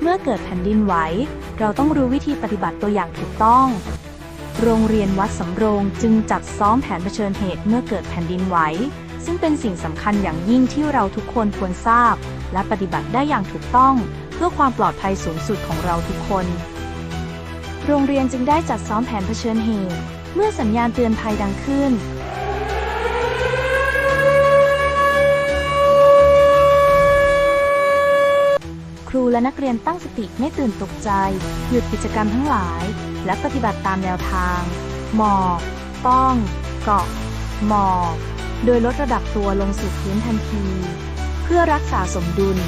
เมื่อเกิดแผ่นดินไหว เราต้องรู้วิธีปฏิบัติตัวอย่างถูกต้อง โรงเรียนวัดสำโรงจึงจัดซ้อมแผนเผชิญเหตุเมื่อเกิดแผ่นดินไหว ซึ่งเป็นสิ่งสำคัญอย่างยิ่งที่เราทุกคนควรทราบ และปฏิบัติได้อย่างถูกต้อง เพื่อความปลอดภัยสูงสุดของเราทุกคน โรงเรียนจึงได้จัดซ้อมแผนเผชิญเหตุ เมื่อสัญญาณเตือนภัยดังขึ้น นักเรียนตั้งสติไม่ตื่นตกใจ หยุดกิจกรรมทั้งหลาย และปฏิบัติตามแนวทางหมอบป้อง เกาะหมอบโดยลดระดับตัวลงสู่พื้นทันที เพื่อรักษาสมดุล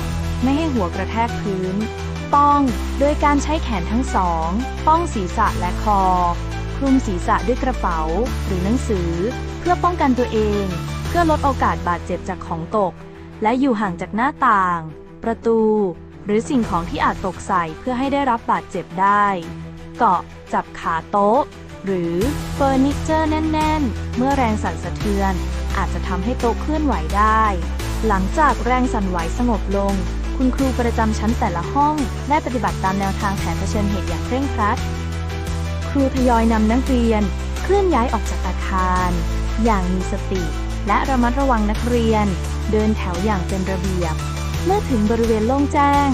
ไม่ให้หัวกระแทกพื้น ป้อง โดยการใช้แขนทั้งสอง ป้องศีรษะและคอ คลุมศีรษะด้วยกระเป๋า หรือหนังสือ เพื่อป้องกันตัวเอง เพื่อลดโอกาสบาดเจ็บจากของตก และอยู่ห่างจากหน้าต่าง ประตู หรือสิ่งของที่อาจตกใส่เพื่อให้ได้รับบาดเจ็บได้ เกาะ จับขาโต๊ะ หรือเฟอร์นิเจอร์แน่น ๆ เมื่อแรงสั่นสะเทือน อาจจะทำให้โต๊ะเคลื่อนไหวได้ หลังจากแรงสั่นไหวสงบลง คุณครูประจำชั้นแต่ละห้อง ได้ปฏิบัติตามแนวทางแผนเผชิญเหตุอย่างเคร่งครัด ครูทยอยนำนักเรียน เคลื่อนย้ายออกจากอาคาร อย่างมีสติ และระมัดระวังนักเรียน เดินแถวอย่างเป็นระเบียบ เมื่อถึงบริเวณโล่งแจ้ง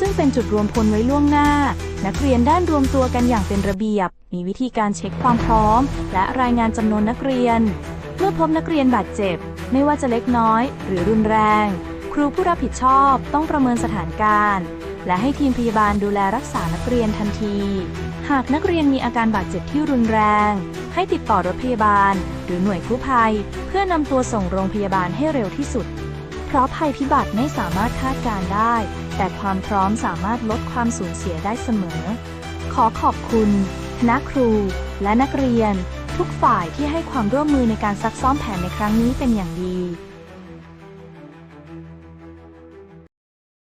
ซึ่งเป็นจุดรวมพลไว้ล่วงหน้า นักเรียนด้านรวมตัวกันอย่างเป็นระเบียบ มีวิธีการเช็คความพร้อม และรายงานจำนวนนักเรียน เมื่อพบนักเรียนบาดเจ็บ ไม่ว่าจะเล็กน้อย หรือรุนแรง ครูผู้รับผิดชอบต้องประเมินสถานการณ์ และให้ทีมพยาบาลดูแลรักษานักเรียนทันที หากนักเรียนมีอาการบาดเจ็บที่รุนแรง ให้ติดต่อรถพยาบาล หรือหน่วยกู้ภัย เพื่อนำตัวส่งโรงพยาบาลให้เร็วที่สุด ราะภัยพิบัติไม่สามารถคาดการได้ แต่ความพร้อมสามารถลดความสูญเสียได้เสมอ ขอขอบคุณคณะครู และนักเรียน ทุกฝ่ายที่ให้ความร่วมมือในการซักซ้อมแผนในครั้งนี้เป็นอย่างดี